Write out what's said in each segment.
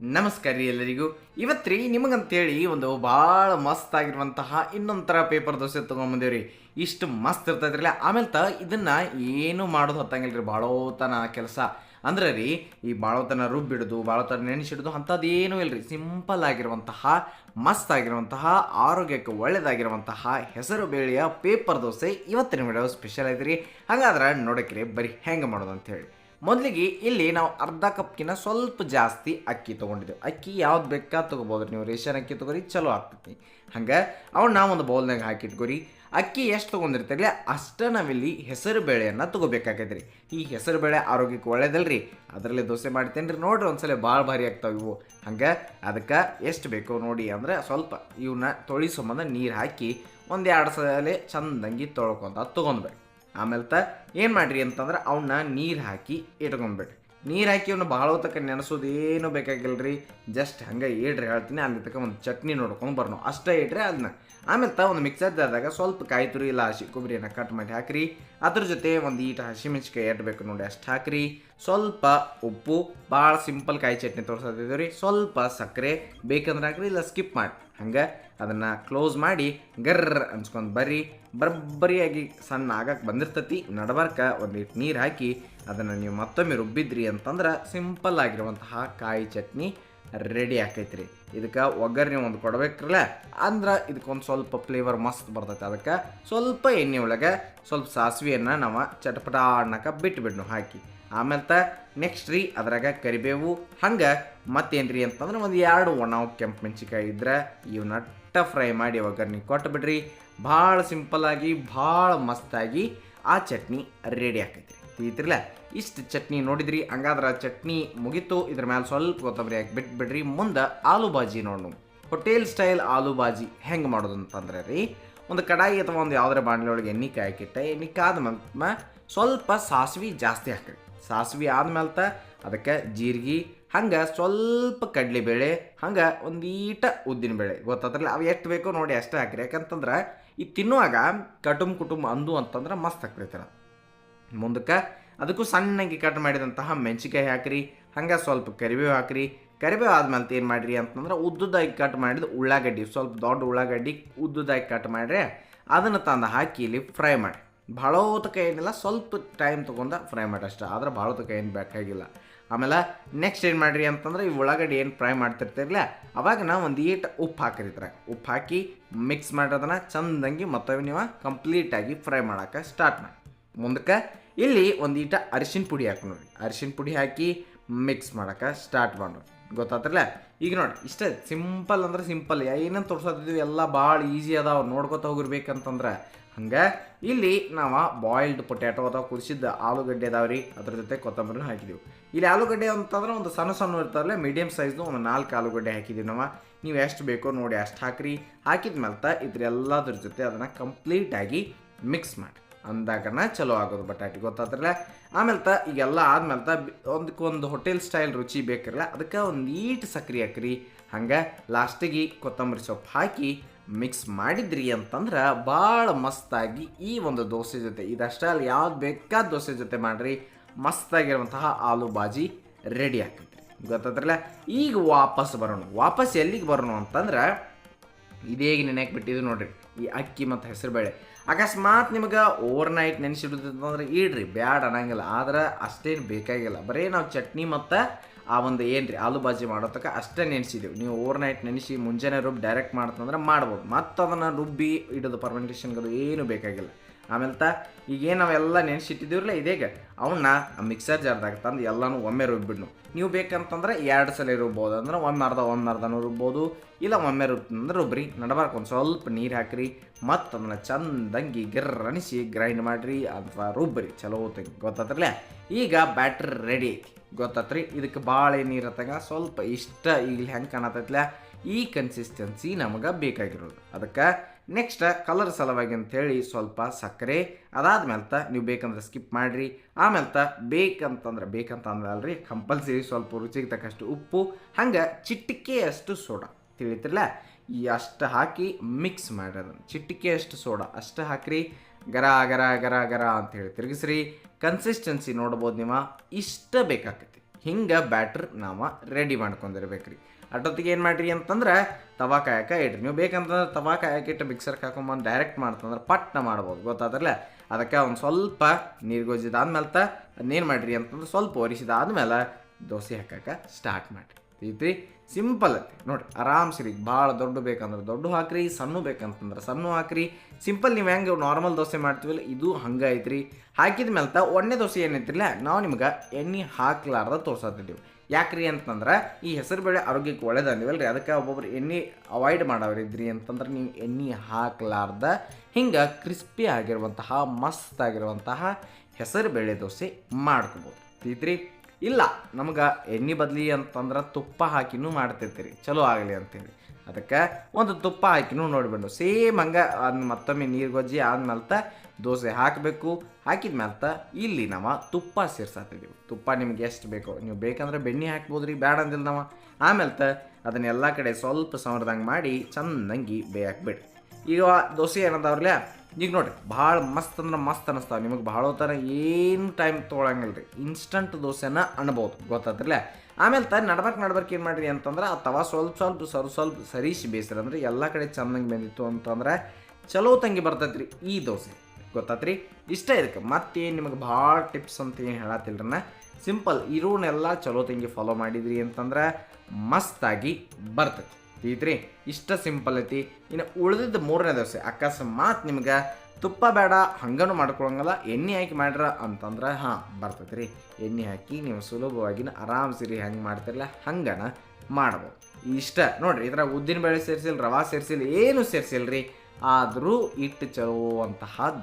ನಮಸ್ಕಾರ ರೀ ಎಲ್ಲರಿಗೂ. ಇವತ್ತು ರೀ ನಿಮಗಂತೇಳಿ ಒಂದು ಭಾಳ ಮಸ್ತ್ ಆಗಿರುವಂತಹ ಇನ್ನೊಂಥರ ಪೇಪರ್ ದೋಸೆ ತೊಗೊಂಬಂದೇವ್ರಿ ಇಷ್ಟು ಮಸ್ತ್ ಇರ್ತೈತ್ರಿಲ್ಲ. ಆಮೇಲೆ ತ ಇದನ್ನ ಏನು ಮಾಡೋದು ಹತ್ತಂಗಿಲ್ಲ ರೀ ಭಾಳೋತನ ಕೆಲಸ. ಅಂದ್ರೆ ರೀ, ಈ ಬಾಳೋತನ ರುಬ್ಬಿಡೋದು, ಬಾಳೋತನ ನೆನೆಸಿಡೋದು ಅಂಥದ್ದೇನೂ ಇಲ್ಲ ರೀ ಸಿಂಪಲ್ ಆಗಿರುವಂತಹ, ಮಸ್ತ್ ಆಗಿರುವಂತಹ, ಆರೋಗ್ಯಕ್ಕೆ ಒಳ್ಳೆಯದಾಗಿರುವಂತಹ ಹೆಸರು ಬೇಳೆಯ ಪೇಪರ್ ದೋಸೆ ಇವತ್ತಿನ ವಿಡಿಯೋ ಸ್ಪೆಷಲ್ ಐತ್ರಿ. ಹಾಗಾದ್ರೆ ನೋಡಕ್ರಿ, ಬರೀ ಹೆಂಗೆ ಮಾಡೋದು ಅಂತ ಹೇಳಿ ಮೊದಲಿಗೆ ಇಲ್ಲಿ ನಾವು ಅರ್ಧ ಕಪ್ಕಿನ ಸ್ವಲ್ಪ ಜಾಸ್ತಿ ಅಕ್ಕಿ ತೊಗೊಂಡಿದ್ದೆವು. ಅಕ್ಕಿ ಯಾವ್ದು ಬೇಕಾ ತೊಗೋಬೋದ್ರಿ ನೀವು? ರೇಷನ್ ಅಕ್ಕಿ ತೊಗೊರಿ, ಚಲೋ ಆಗ್ತೈತಿ. ಹಂಗೆ ಅವನ್ನ ನಾವು ಒಂದು ಬೌಲ್ನಾಗ ಹಾಕಿಟ್ಕೊರಿ. ಅಕ್ಕಿ ಎಷ್ಟು ತೊಗೊಂಡಿರ್ತೀರಲ್ಲ ಅಷ್ಟು ನಾವಿಲ್ಲಿ ಹೆಸರು ಬೇಳೆಯನ್ನು ತೊಗೋಬೇಕಾಗೈತೆ ರೀ ಈ ಹೆಸರು ಬೇಳೆ ಆರೋಗ್ಯಕ್ಕೆ ಒಳ್ಳೇದಲ್ರಿ. ಅದರಲ್ಲಿ ದೋಸೆ ಮಾಡ್ತೇನೆ ರೀ ನೋಡ್ರಿ ಒಂದ್ಸಲ ಭಾಳ ಭಾರಿ ಆಗ್ತಾವೆ ಇವು. ಹಂಗೆ ಅದಕ್ಕೆ ಎಷ್ಟು ಬೇಕು ನೋಡಿ ಅಂದ್ರೆ ಸ್ವಲ್ಪ ಇವನ್ನ ತೊಳಿ ಸಂಬಂಧ ನೀರು ಹಾಕಿ ಒಂದು ಎರಡು ಸಲ ಚಂದಂಗಿ ತೊಳ್ಕೊಂತ ತೊಗೊಂಡ್ಬೇಡಿ ಆಮೇಲೆ ತ ಏನು ಮಾಡ್ರಿ ಅಂತಂದ್ರೆ ಅವನ್ನ ನೀರು ಹಾಕಿ ಇಟ್ಕೊಂಡ್ಬಿಡ್ರಿ ನೀರು ಹಾಕಿ ಅವನ್ನ ಭಾಳ ತಕ್ಕ ನೆನೆಸೋದು ಏನೂ ಬೇಕಾಗಿಲ್ಲ ರೀ ಜಸ್ಟ್ ಹಂಗೆ ಇಡ್ರಿ ಹೇಳ್ತೀನಿ, ಅಲ್ಲಿ ತಕ್ಕ ಒಂದು ಚಟ್ನಿ ನೋಡ್ಕೊಂಡು ಬರ್ನೋ. ಅಷ್ಟೇ ಇಡ್ರಿ ಅದನ್ನ ಆಮೇಲೆ ತ ಒಂದು ಮಿಕ್ಸರ್ ಜಾರ್ದಾಗ ಸ್ವಲ್ಪ ಕಾಯಿ ತುರಿ ಇಲ್ಲ, ಹಸಿ ಕೊಬ್ಬರಿಯನ್ನು ಕಟ್ ಮಾಡಿ ಹಾಕ್ರಿ. ಅದ್ರ ಜೊತೆ ಒಂದು ಈಟ ಹಸಿಮೆಣ್ಸಿಕಾಯಿ ಎಡ್ಬೇಕು ನೋಡಿ ಅಷ್ಟು ಹಾಕ್ರಿ. ಸ್ವಲ್ಪ ಉಪ್ಪು ಭಾಳ ಸಿಂಪಲ್ ಕಾಯಿ ಚಟ್ನಿ ತೋರಿಸೋದಿದ್ದೀವಿ ರೀ. ಸ್ವಲ್ಪ ಸಕ್ಕರೆ ಬೇಕಂದ್ರೆ ಹಾಕ್ರಿ, ಇಲ್ಲ ಸ್ಕಿಪ್ ಮಾಡಿ. ಹಂಗೆ ಅದನ್ನು ಕ್ಲೋಸ್ ಮಾಡಿ ಗರ್ರ ಅನ್ಸ್ಕೊಂಡು ಬರ್ರಿ. ಬರಬ್ಬರಿಯಾಗಿ ಸಣ್ಣ ಆಗಕ್ಕೆ ಬಂದಿರ್ತತಿ. ನಡಬರ್ಕ ಒಂದಿಟ್ಟು ನೀರು ಹಾಕಿ ಅದನ್ನು ನೀವು ಮತ್ತೊಮ್ಮೆ ರುಬ್ಬಿದ್ರಿ ಅಂತಂದ್ರೆ ಸಿಂಪಲ್ ಆಗಿರುವಂತಹ ಕಾಯಿ ಚಟ್ನಿ. ರೆಡಿ ಆಕೈತ್ರಿ. ಇದಕ್ಕೆ ಒಗ್ಗರಣೆ ಒಂದು ಕೊಡ್ಬೇಕ್ರಲ್ಲ? ಅಂದ್ರೆ ಇದಕ್ಕೊಂದು ಸ್ವಲ್ಪ ಫ್ಲೇವರ್ ಮಸ್ತ್ ಬರ್ತೈತೆ ಅದಕ್ಕೆ. ಸ್ವಲ್ಪ ಎಣ್ಣೆ ಒಳಗೆ ಸ್ವಲ್ಪ ಸಾಸಿವೆಯನ್ನು ನಾವು ಚಟಪಟ ಅನ್ನಕ್ಕೆ ಬಿಟ್ಬಿಡ್ನು ಹಾಕಿ. ಆಮೇಲೆ ನೆಕ್ಸ್ಟ್ ರೀ ಅದ್ರಾಗ ಕರಿಬೇವು, ಹಂಗೆ ಮತ್ತೇನು ರೀ ಅಂತಂದ್ರೆ ಒಂದು ಎರಡು ಒಣ ಕೆಂಪು ಮೆಣಸಿಕಾಯಿ ಇದ್ರೆ ಇವನ್ನ ಫ್ರೈ ಮಾಡಿ ಒಗ್ಗರಣೆ ಕೊಟ್ಟು ಬಿಡ್ರಿ ಭಾಳ ಸಿಂಪಲ್ಲಾಗಿ ಭಾಳ ಮಸ್ತಾಗಿ ಆ ಚಟ್ನಿ ರೆಡಿ ಆಕೈತಿ ತಿಳಿತಿರ್ಲ ಇಷ್ಟು ಚಟ್ನಿ ನೋಡಿದ್ರಿ, ಹಂಗಾದ್ರೆ ಚಟ್ನಿ ಮುಗಿತು. ಇದ್ರ ಮೇಲೆ ಸ್ವಲ್ಪ ಕೊತ್ತಂಬರಿ ಹಾಕಿ ಬಿಟ್ಬಿಡ್ರಿ. ಮುಂದೆ ಆಲೂ ಬಾಜಿ ನೋಡು ಹೋಟೆಲ್ ಸ್ಟೈಲ್ ಆಲೂ ಬಾಜಿ ಹೆಂಗೆ ಮಾಡೋದು ಅಂತಂದ್ರೆ ರೀ, ಒಂದು ಕಡಾಯಿ ಅಥವಾ ಒಂದು ಯಾವುದರ ಬಾಣಲೆ ಒಳಗೆ ಎಣ್ಣೆ ಕಾಯಕ್ಕಿಟ್ಟ ಎಣ್ಣೆ ಕಾದ ಮೇಲೆ ಸ್ವಲ್ಪ ಸಾಸಿವೆ ಜಾಸ್ತಿ ಹಾಕ್ರಿ. ಸಾಸಿವೆ ಆದ್ಮೇಲೆ ಅದಕ್ಕೆ ಜೀರಿಗೆ, ಹಂಗೆ ಸ್ವಲ್ಪ ಕಡಲೆಬೇಳೆ, ಹಂಗೆ ಒಂದೀಟ ಉದ್ದಿನಬೇಳೆ. ಗೊತ್ತಾದ್ರಲ್ಲ ಅವು ಎಷ್ಟು ಬೇಕೋ ನೋಡಿ ಅಷ್ಟೇ ಹಾಕ್ರಿ. ಯಾಕಂತಂದ್ರೆ ಈ ತಿನ್ನುವಾಗ ಕಟುಂಬ ಕುಟುಂಬ ಅಂದು ಅಂತಂದ್ರೆ ಮಸ್ತ್ ಆಗ್ತೈತೆ ಮುಂದಕ್ಕೆ. ಅದಕ್ಕೂ ಸಣ್ಣಗೆ ಕಟ್ ಮಾಡಿದಂತಹ ಮೆಣಸಿಕಾಯಿ ಹಾಕ್ರಿ, ಹಂಗೆ ಸ್ವಲ್ಪ ಕರಿಬೇವು ಹಾಕ್ರಿ. ಕರಿಬೇವು ಆದ್ಮೇಲೆ ಏನು ಮಾಡಿರಿ ಅಂತಂದ್ರೆ ಉದ್ದುದಾಗಿ ಕಟ್ ಮಾಡಿದ ಉಳ್ಳಾಗಡ್ಡಿ, ಸ್ವಲ್ಪ ದೊಡ್ಡ ಉಳ್ಳಾಗಡ್ಡಿ ಉದ್ದುದಾಗಿ ಕಟ್ ಮಾಡ್ರಿ ಅದನ್ನು ತಂದು ಹಾಕಿ ಇಲ್ಲಿ ಫ್ರೈ ಮಾಡಿ. ಭಾಳ ಹೊತ್ತಕ ಏನಿಲ್ಲ, ಸ್ವಲ್ಪ ಟೈಮ್ ತೊಗೊಂಡು ಫ್ರೈ ಮಾಡಿ ಅಷ್ಟೇ. ಆದ್ರೆ ಭಾಳ ಹೊತ್ತಕ ಏನು ಬೇಕಾಗಿಲ್ಲ. ಆಮೇಲೆ ನೆಕ್ಸ್ಟ್ ಏನು ಮಾಡಿರಿ ಅಂತಂದ್ರೆ ಈ ಉಳ್ಳಾಗಡ್ಡಿ ಏನು ಫ್ರೈ ಮಾಡ್ತಿರ್ತಿರಲಿಲ್ಲ ಅವಾಗ ನಾವು ಒಂದು ಈಟ್ ಉಪ್ಪು ಹಾಕಿರ್ತಾರೆ ಉಪ್ಪು ಹಾಕಿ ಮಿಕ್ಸ್ ಮಾಡೋದನ್ನ ಚಂದಂಗಿ ಮತ್ತೊಮ್ಮೆ ನೀವು ಕಂಪ್ಲೀಟಾಗಿ ಫ್ರೈ ಮಾಡೋಕ್ಕೆ ಸ್ಟಾರ್ಟ್ ಮಾಡಿ. ಮುಂದಕ್ಕೆ ಇಲ್ಲಿ ಒಂದು ಈಟ ಅರಿಶಿನ ಪುಡಿ ಹಾಕಿ ನೋಡಿ. ಅರಿಶಿನ ಪುಡಿ ಹಾಕಿ ಮಿಕ್ಸ್ ಮಾಡೋಕೆ ಸ್ಟಾರ್ಟ್ ಮಾಡೋಣ ಗೊತ್ತಾತ್ರಲ್ಲ? ಈಗ ನೋಡಿ, ಇಷ್ಟೇ ಸಿಂಪಲ್ ಅಂದ್ರೆ ಸಿಂಪಲ್ ಏನೇನು ತೋರ್ಸೋದಿದ್ವಿ ಎಲ್ಲ ಭಾಳ ಈಸಿ ಅದಾವ. ನೋಡ್ಕೊತ ಹೋಗಿರ್ಬೇಕಂತಂದ್ರೆ ಹಂಗೆ. ಇಲ್ಲಿ ನಾವು ಬಾಯ್ಲ್ಡ್ ಪೊಟ್ಯಾಟೊ ಅಥವಾ ಕುದಿಸಿದ್ದು ಆಲೂಗಡ್ಡೆ ಅದಾವ್ರಿ ಅದ್ರ ಜೊತೆ ಕೊತ್ತಂಬರಿನೂ ಹಾಕಿದ್ದೀವಿ ಇಲ್ಲಿ ಆಲೂಗಡ್ಡೆ ಅಂತಂದ್ರೆ ಒಂದು ಸಣ್ಣ ಸಣ್ಣ ಇರ್ತಾರಲ್ಲ ಮೀಡಿಯಮ್ ಸೈಜ್ದು ಒಂದು ನಾಲ್ಕು ಆಲೂಗಡ್ಡೆ ಹಾಕಿದ್ದೀವಿ ನಾವು. ನೀವು ಎಷ್ಟು ಬೇಕೋ ನೋಡಿ ಅಷ್ಟು ಹಾಕ್ರಿ. ಹಾಕಿದ ಮೇಲೆ ಇದ್ರೆಲ್ಲದ್ರ ಜೊತೆ ಅದನ್ನು ಕಂಪ್ಲೀಟಾಗಿ ಮಿಕ್ಸ್ ಮಾಡಿ. ಅಂದಾಗನ ಚಲೋ ಆಗೋದು ಬಟಾಟಿ ಗೊತ್ತಾದ್ರಲ್ಲ. ಆಮೇಲೆ ತ ಈಗೆಲ್ಲ ಆದ್ಮೇಲೆ ತ ಒಂದಕ್ಕೊಂದು ಹೋಟೆಲ್ ಸ್ಟೈಲ್ ರುಚಿ ಬೇಕಿರಲ್ಲ, ಅದಕ್ಕೆ ಒಂದು ನೀಟ್ ಸಕ್ರೆ ಹಾಕ್ರಿ. ಹಂಗೆ ಲಾಸ್ಟಿಗೆ ಕೊತ್ತಂಬರಿ ಸೊಪ್ಪು ಹಾಕಿ ಮಿಕ್ಸ್ ಮಾಡಿದ್ರಿ ಅಂತಂದ್ರೆ ಭಾಳ ಮಸ್ತಾಗಿ ಈ ಒಂದು ದೋಸೆ ಜೊತೆ, ಇದಷ್ಟೇ ಅಲ್ಲಿ ಯಾವ್ದು ಬೇಕಾದ ದೋಸೆ ಜೊತೆ ಮಾಡಿರಿ, ಮಸ್ತಾಗಿರುವಂತಹ ಆಲೂ ಬಾಜಿ ರೆಡಿ ಆಗ್ತೈತೆ ಗೊತ್ತಾದ್ರಲ್ಲ? ಈಗ ವಾಪಸ್ ಬರೋಣ. ವಾಪಸ್ ಎಲ್ಲಿಗೆ ಬರೋಣ ಅಂತಂದ್ರೆ ಇದೇಗೆ ನೆನೆಯಕ್ಕೆ ಬಿಟ್ಟಿದ್ದು ನೋಡ್ರಿ. ಈ ಅಕ್ಕಿ ಮತ್ತು ಹೆಸರುಬೇಳೆ ಅಕಸ್ಮಾತ್ ನಿಮಗೆ ಓವರ್ ನೈಟ್ ನೆನೆಸಿಡೋದಂದ್ರೆ ಇಡ್ರಿ, ಬ್ಯಾಡ ಅನ್ನಂಗಿಲ್ಲ. ಆದ್ರೆ ಅಷ್ಟೇನು ಬೇಕಾಗಿಲ್ಲ. ಬರೀ ನಾವು ಚಟ್ನಿ ಮತ್ತು ಆ ಒಂದು ಏನು ರೀ ಆಲೂ ಬಾಜಿ ಮಾಡೋತಕ್ಕ ಅಷ್ಟೇ ನೆನೆಸಿದ್ದೀವಿ ನೀವು ಓವರ್ ನೈಟ್ ನೆನೆಸಿ ಮುಂಜಾನೆ ರುಬ್ಬಿ ಡೈರೆಕ್ಟ್ ಮಾಡ್ತಂದ್ರೆ ಮಾಡ್ಬೋದು. ಮತ್ತು ಅದನ್ನು ರುಬ್ಬಿ ಇಡೋದು ಪರ್ಮೆಂಟೇಷನ್ಗದು ಏನೂ ಬೇಕಾಗಿಲ್ಲ. ಆಮೇಲೆ ತ, ಈಗೇನು ನಾವೆಲ್ಲ ನೆನೆಸಿಟ್ಟಿದ್ದೀವ್ರಲ್ಲ ಇದೇಗ ಅವನ್ನ ಮಿಕ್ಸರ್ ಜಾರ್ದಾಗ ತಂದು ಎಲ್ಲನೂ ಒಮ್ಮೆ ರುಬ್ಬಿಡ್ನು. ನೀವು ಬೇಕಂತಂದ್ರೆ ಎರಡು ಸಲ ರುಬ್ಬೋದು, ಅಂದ್ರೆ ಒಂದರ್ಧ ಒಂದರ್ಧನೂ ರುಬ್ಬೋದು, ಇಲ್ಲ ಒಮ್ಮೆ ರುಬ್ತಂದ್ರೆ ರುಬ್ರಿ ನಡಬಾರ್ಕ ಒಂದು ಸ್ವಲ್ಪ ನೀರು ಹಾಕ್ರಿ ಮತ್ತು ಅದನ್ನು ಚಂದಂಗಿ ಗಿರ್ರಣಿಸಿ ಗ್ರೈಂಡ್ ಮಾಡಿರಿ, ಅಥವಾ ರುಬ್ಬ್ರಿ ಚಲೋ ಗೊತ್ತಾತ್ರಲ್ಲ ಈಗ ಬ್ಯಾಟ್ರಿ ರೆಡಿ ಐತಿ. ಗೊತ್ತಾತ್ರಿ? ಇದಕ್ಕೆ ಭಾಳ ನೀರು ಹತ್ತಂಗ ಸ್ವಲ್ಪ ಇಷ್ಟ ಇಲ್ಲಿ ಹೆಂಗೆ ಕಾಣತೈತ್ಲ? ಈ ಕನ್ಸಿಸ್ಟೆನ್ಸಿ ನಮಗೆ ಬೇಕಾಗಿರೋದು. ಅದಕ್ಕೆ ನೆಕ್ಸ್ಟ್ ಕಲರ್ ಸಲುವಾಗಿ ಅಂತೇಳಿ ಸ್ವಲ್ಪ ಸಕ್ಕರೆ ಅದಾದ್ಮೇಲೆ ತ ನೀವು ಬೇಕಂದ್ರೆ ಸ್ಕಿಪ್ ಮಾಡಿರಿ. ಆಮೇಲೆ ತ ಬೇಕಂತಂದ್ರೆ ಬೇಕಂತ ಅಂದ್ರಲ್ರಿ ಕಂಪಲ್ಸರಿ ಸ್ವಲ್ಪ ರುಚಿಗೆ ತಕ್ಕಷ್ಟು ಉಪ್ಪು, ಹಂಗೆ ಚಿಟಿಕೆಯಷ್ಟು ಸೋಡಾ. ತಿಳಿತಿರಲ್ಲ ಈ ಅಷ್ಟು ಹಾಕಿ ಮಿಕ್ಸ್ ಮಾಡಿರಿ ಅದನ್ನು. ಚಿಟಿಕೆಯಷ್ಟು ಸೋಡಾ. ಅಷ್ಟು ಹಾಕಿರಿ. ಗರ ಗರ ಗರ ಗರ ಅಂತ ಹೇಳಿ ತಿರುಗಿಸ್ರಿ. ಕನ್ಸಿಸ್ಟೆನ್ಸಿ ನೋಡ್ಬೋದು ನೀವು. ಇಷ್ಟ ಬೇಕಾಕೈತಿ. ಹಿಂಗೆ ಬ್ಯಾಟ್ರ್ ನಾವು ರೆಡಿ ಮಾಡ್ಕೊಂಡಿರ್ಬೇಕ್ರಿ. ಅಷ್ಟೊತ್ತಿಗೆ ಏನು ಮಾಡಿರಿ ಅಂತಂದ್ರೆ ತವಾ ಕಾಯಕ ಇಡ್ರಿ. ನೀವು ಬೇಕಂತಂದ್ರೆ ತವಾ ಕಾಯಕ ಇಟ್ಟು ಮಿಕ್ಸರ್ಗೆ ಹಾಕೊಂಬಂದು ಡೈರೆಕ್ಟ್ ಮಾಡ್ತಂದ್ರೆ ಪಟ್ನ ಮಾಡ್ಬೋದು, ಗೊತ್ತಾದ್ರಲ್ಲ? ಅದಕ್ಕೆ ಒಂದು ಸ್ವಲ್ಪ ನೀರು ಗೊಜ್ಜಿದಾದ್ಮೇಲೆ ತ ಅದನ್ನೇನು ಮಾಡಿರಿ ಅಂತಂದ್ರೆ ಸ್ವಲ್ಪ ಒರಿಸಿದಾದ್ಮೇಲೆ ದೋಸೆ ಹಾಕಕ್ಕೆ ಸ್ಟಾರ್ಟ್ ಮಾಡಿರಿ. ಐತ್ರಿ? ಸಿಂಪಲ್ ಐತಿ ನೋಡಿ ಆರಾಮ್ಸಿರಿ ಭಾಳ ದೊಡ್ಡ ಬೇಕಂದ್ರೆ ದೊಡ್ಡ ಹಾಕ್ರಿ, ಸಣ್ಣ ಬೇಕಂತಂದ್ರೆ ಸಣ್ಣ ಹಾಕ್ರಿ. ಸಿಂಪಲ್ ನೀವು ಹೆಂಗೆ ನಾರ್ಮಲ್ ದೋಸೆ ಮಾಡ್ತೀವಲ್ಲ, ಇದು ಹಂಗೆ ಐತ್ರಿ. ಹಾಕಿದ ಮೇಲೆ ತ ಒಣ್ಣೆ ದೋಸೆ ಏನೈತಿಲ್ಲ ನಾವು ನಿಮ್ಗೆ ಎಣ್ಣೆ ಹಾಕ್ಲಾರ್ದ ತೋರ್ಸತ್ತಿದ್ದೀವಿ ಯಾಕ್ರಿ ಅಂತಂದ್ರೆ ಈ ಹೆಸರು ಬೇಳೆ ಆರೋಗ್ಯಕ್ಕೆ ರೀ ಅದಕ್ಕೆ ಒಬ್ಬೊಬ್ರು ಎಣ್ಣೆ ಅವಾಯ್ಡ್ ಮಾಡೋರಿದ್ರಿ ಅಂತಂದ್ರೆ ನೀವು ಎಣ್ಣೆ ಹಾಕಲಾರ್ದ ಹಿಂಗೆ ಕ್ರಿಸ್ಪಿ ಆಗಿರುವಂತಹ, ಮಸ್ತ್ ಆಗಿರುವಂತಹ ಹೆಸರು ಬೇಳೆ ದೋಸೆ ಮಾಡ್ಕೋಬೋದು. ಇದ್ರಿ ಇಲ್ಲ, ನಮ್ಗೆ ಎಣ್ಣೆ ಬದಲಿ ಅಂತಂದ್ರೆ ತುಪ್ಪ ಹಾಕಿನೂ ಮಾಡ್ತಿರ್ತೀರಿ. ಚಲೋ ಆಗಲಿ ಅಂತೇಳಿ. ಅದಕ್ಕೆ ಒಂದು ತುಪ್ಪ ಹಾಕಿನೂ ನೋಡಿಬಿಡು. ಸೇಮ್ ಹಂಗೆ ಅದನ್ನ ಮತ್ತೊಮ್ಮೆ ನೀರು ಗೊಜ್ಜಿ ಆದ್ಮೇಲೆ ದೋಸೆ ಹಾಕಬೇಕು. ಹಾಕಿದ ಮೇಲೆ ಇಲ್ಲಿ ನಾವು ತುಪ್ಪ ಸೇರ್ಸಾತಿದ್ದೀವಿ ತುಪ್ಪ ನಿಮ್ಗೆ ಎಷ್ಟು ಬೇಕು. ನೀವು ಬೇಕಂದ್ರೆ ಬೆಣ್ಣೆ ಹಾಕ್ಬೋದು ರೀ ಬೇಡ ಅಂದಿಲ್ಲ ನಾವು. ಆಮೇಲೆ ತ ಅದನ್ನ ಎಲ್ಲ ಕಡೆ ಸ್ವಲ್ಪ ಸಮರ್ದಂಗೆ ಮಾಡಿ ಚಂದಂಗಿ ಬೇಯಾಕ್ಬಿಡಿ. ಈಗ ದೋಸೆ ಏನದಾವ್ರಲ್ಲ ಈಗ ನೋಡಿರಿ, ಭಾಳ ಮಸ್ತ್ ಅಂದ್ರೆ ಮಸ್ತ್ ಅನ್ನಿಸ್ತಾವೆ ನಿಮಗೆ ಭಾಳ ಏನು ಟೈಮ್ ತೊಗೊಳಂಗಿಲ್ಲ ರೀ ಇನ್ಸ್ಟಂಟ್ ದೋಸೆನ ಅನ್ಬೋದು. ಗೊತ್ತಾದ್ರಲ್ಲ ಆಮೇಲೆ ತ ನಡ್ಬರ್ಕ್ ನಡ್ಬರ್ಕ್ ಏನು ಮಾಡಿರಿ ಅಂತಂದ್ರೆ, ಆ ತವ ಸ್ವಲ್ಪ ಸ್ವಲ್ಪ ಸ್ವಲ್ಪ ಸ್ವಲ್ಪ ಸರಿಸಿ ಬೇಯಿಸ್ರಿ ಅಂದ್ರೆ ಎಲ್ಲ ಕಡೆ ಚಂದಂಗೆ ಬಂದಿತ್ತು ಅಂತಂದ್ರೆ ಚಲೋ ತಂಗಿ ಬರ್ತೈತ್ರಿ ಈ ದೋಸೆ. ಗೊತ್ತಾತ್ರಿ? ಇಷ್ಟ ಇದಕ್ಕೆ ಮತ್ತೇನು ನಿಮಗೆ ಭಾಳ ಟಿಪ್ಸ್ ಅಂತ ಏನು ಹೇಳತ್ತಿಲ್ರನ್ನ ಸಿಂಪಲ್ ಇರೋನೆಲ್ಲ ಚಲೋ ತಂಗಿ ಫಾಲೋ ಮಾಡಿದ್ರಿ ಅಂತಂದ್ರೆ ಮಸ್ತಾಗಿ ಬರ್ತೈತಿ. ಐತ್ರಿ ಇಷ್ಟ ಸಿಂಪಲ್ ಐತಿ. ಇನ್ನು ಉಳಿದಿದ್ದ ಮೂರನೇ ದೋಸೆ, ಅಕಸ್ಮಾತ್ ನಿಮ್ಗೆ ತುಪ್ಪ ಬೇಡ, ಹಂಗನೂ ಮಾಡ್ಕೊಳಂಗಲ್ಲ, ಎಣ್ಣೆ ಹಾಕಿ ಮಾಡ್ರ ಅಂತಂದ್ರೆ ಹಾಂ, ಬರ್ತೈತೆ ರೀ. ಎಣ್ಣೆ ಹಾಕಿ ನೀವು ಸುಲಭವಾಗಿ ಆರಾಮ್ಸಿರಿ, ಹೆಂಗೆ ಮಾಡ್ತಿರಲ್ಲ ಹಂಗನ ಮಾಡ್ಬೋದು. ಇಷ್ಟ ನೋಡ್ರಿ ಇದ್ರಾಗ ಉದ್ದಿನ ಬೇಳೆ ಸೇರಿಸಿಲ್ಲ ರವಾ ಸೇರಿಸಿಲ್ಲ ಏನು ಸೇರಿಸಿಲ್ಲ ರೀ. ಆದರೂ ಇಟ್ಟು ಚಲೋ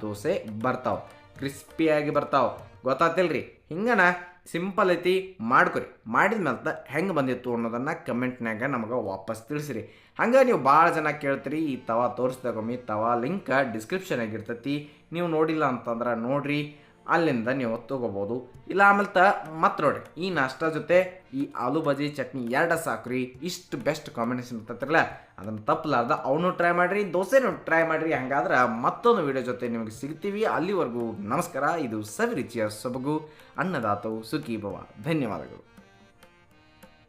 ದೋಸೆ ಬರ್ತಾವೆ, ಕ್ರಿಸ್ಪಿಯಾಗಿ ಬರ್ತಾವೆ. ಗೊತ್ತಾತಿಲ್ರಿ ಹಿಂಗನ? ಸಿಂಪಲ್ ಐತಿ, ಮಾಡ್ಕೊರಿ. ಮಾಡಿದ ಮೇಲೆ ಹೆಂಗೆ ಬಂದಿತ್ತು ಅನ್ನೋದನ್ನು ಕಮೆಂಟ್ನಾಗ ನಮಗೆ ವಾಪಸ್ ತಿಳಿಸ್ರಿ. ಹಂಗೆ ನೀವು ಭಾಳ ಜನ ಕೇಳ್ತೀರಿ, ಈ ತವಾ ತೋರಿಸ್ದಾಗೊಮ್ಮೆ ತವಾ ಲಿಂಕ್ ಡಿಸ್ಕ್ರಿಪ್ಷನ್ ಆಗಿರ್ತೈತಿ ನೀವು ನೋಡಿಲ್ಲ ಅಂತಂದ್ರೆ ನೋಡ್ರಿ. ಅಲ್ಲಿಂದ ನೀವು ತಗೋಬೋದು. ಇಲ್ಲ ಆಮೇಲೆ ತ ಮತ್ತೆ ನೋಡಿ, ಈ ನಾಷ್ಟ ಜೊತೆ ಈ ಆಲೂ ಬಜಿ ಚಟ್ನಿ ಎರಡ ಸಾಕ್ರಿ. ಇಷ್ಟು ಬೆಸ್ಟ್ ಕಾಂಬಿನೇಷನ್ ಇರ್ತೈತಿರಲ್ಲ, ಅದನ್ನು ತಪ್ಪಲಾರ್ದ ಅವನು ಟ್ರೈ ಮಾಡಿರಿ, ದೋಸೆನು ಟ್ರೈ ಮಾಡಿರಿ. ಹಂಗಾದ್ರೆ ಮತ್ತೊಂದು ವಿಡಿಯೋ ಜೊತೆ ನಿಮಗೆ ಸಿಗ್ತೀವಿ. ಅಲ್ಲಿವರೆಗೂ ನಮಸ್ಕಾರ. ಇದು ಸವಿರುಚಿಯ ಸೊಬಗು. ಅನ್ನದಾತವು ಸುಖಿ ಭವ ಧನ್ಯವಾದಗಳು.